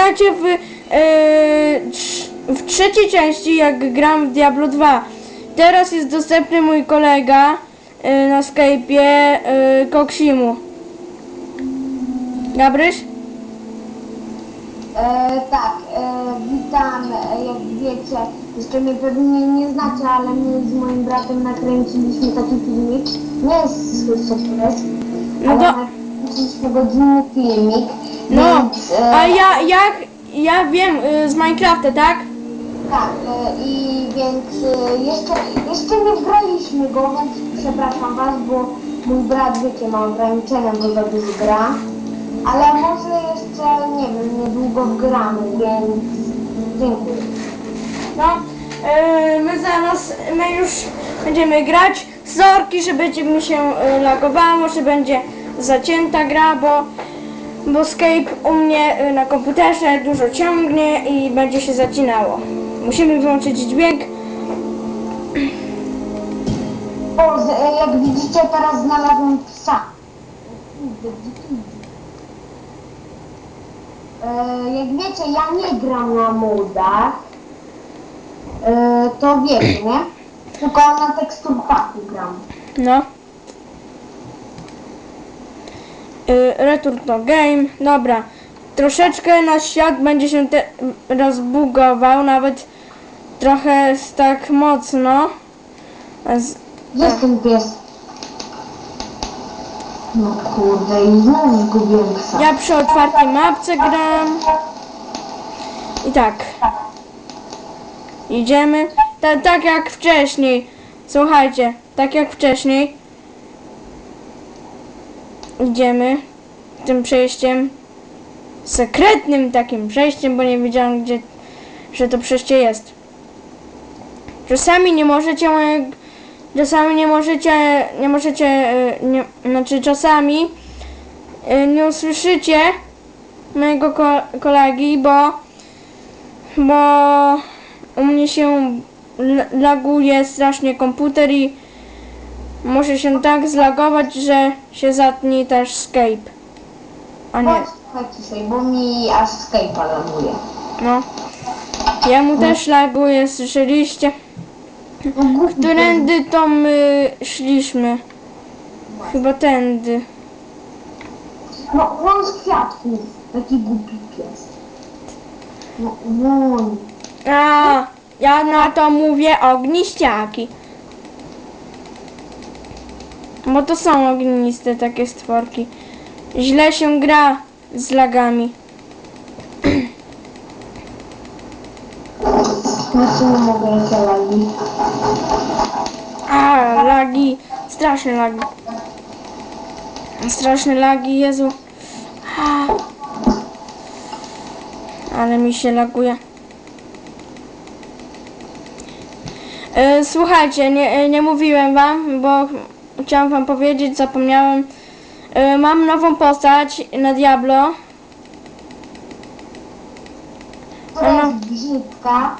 znacie w, trz- w trzeciej części, jak gram w Diablo 2. Teraz jest dostępny mój kolega e, na Skype'ie e, Koksimu. Gabryś? E, tak, e, witam, e, jak wiecie, jeszcze mnie pewnie nie znacie, ale my z moim bratem nakręciliśmy taki filmik, nie jest sukces, No ale to- nakręciliśmy godzinny filmik, a ja, jak, ja wiem, e, z Minecrafta, tak? tak, e, i więc e, jeszcze, jeszcze nie wgraliśmy go, więc przepraszam was, bo mój brat, wiecie, ma ograniczenia, bo za dużo gra, ale może jeszcze, nie wiem, niedługo wgramy, więc dziękuję. No, e, my zaraz, my już będziemy grać. Sorki, że będzie mi się e, lagowało, że będzie zacięta gra, bo, bo Skype u mnie e, na komputerze dużo ciągnie i będzie się zacinało. Musimy wyłączyć dźwięk. O, e, jak widzicie, teraz znalazłem psa. E, Jak wiecie, ja nie gram na modach. E, To wiecie, nie? Tylko na teksturpaku gram. No. Y, Return to game. Dobra. Troszeczkę nasz świat będzie się rozbugował, nawet trochę tak mocno. Z, Jest ten pies. No kurde, i znowu zgubiłem psa. Ja przy otwartej mapce gram. I tak. Idziemy. Ta, tak jak wcześniej. Słuchajcie, tak jak wcześniej. Idziemy tym przejściem. Sekretnym takim przejściem, bo nie wiedziałam gdzie, że to przejście jest. Czasami nie możecie czasami nie możecie, nie możecie, e, nie, znaczy czasami e, nie usłyszycie mojego ko- kolegi, bo bo u mnie się laguje strasznie komputer i może się tak zlagować, że się zatnie też Skype. A nie, Chodź ciszej, bo mi aż Skype'a laguje. no. Jemu też laguje, słyszeliście? No. Którędy to my szliśmy? Chyba tędy. No, on z kwiatków. Taki głupi pies. No, won. A, ja na to mówię ogniściaki. Bo to są ogniste takie stworki. Źle się gra z lagami. Nic nie mogę, jakie lagi. A, lagi. Straszne lagi. Straszne lagi, Jezu. A. Ale mi się laguje. E, Słuchajcie, nie, e, nie mówiłem wam, bo chciałam wam powiedzieć, zapomniałem. E, Mam nową postać na Diablo. To jest brzydka.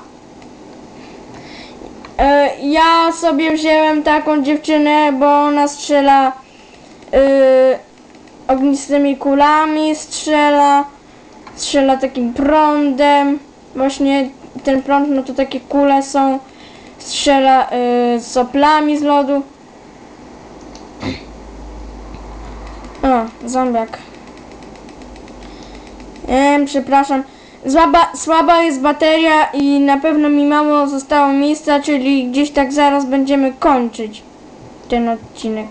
E, Ja sobie wziąłem taką dziewczynę, bo ona strzela y, ognistymi kulami, strzela, strzela takim prądem. Właśnie ten prąd, no to takie kule są. Strzela soplami z lodu. O, zombiak. Em, przepraszam. Słaba, słaba jest bateria i na pewno mi mało zostało miejsca, czyli gdzieś tak zaraz będziemy kończyć ten odcinek.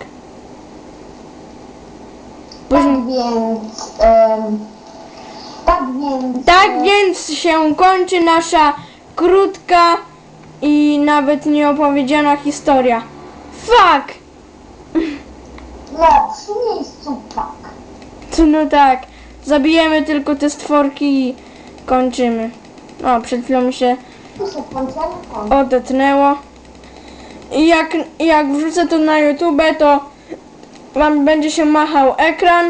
Tak Później, więc... em, tak więc... tak więc się kończy nasza krótka i nawet nieopowiedziana historia. Fuck! No, przy miejscu tak. No tak, zabijemy tylko te stworki i kończymy. O, przed chwilą mi się Tu odetnęło. I jak, jak wrzucę to na YouTube, to wam będzie się machał ekran,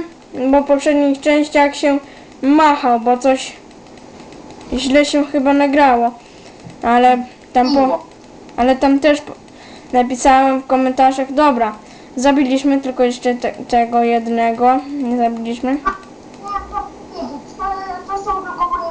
bo w poprzednich częściach się machał, bo coś źle się chyba nagrało. Ale tam po, ale tam też po- napisałem w komentarzach, dobra, zabiliśmy tylko jeszcze te, tego jednego, nie zabiliśmy.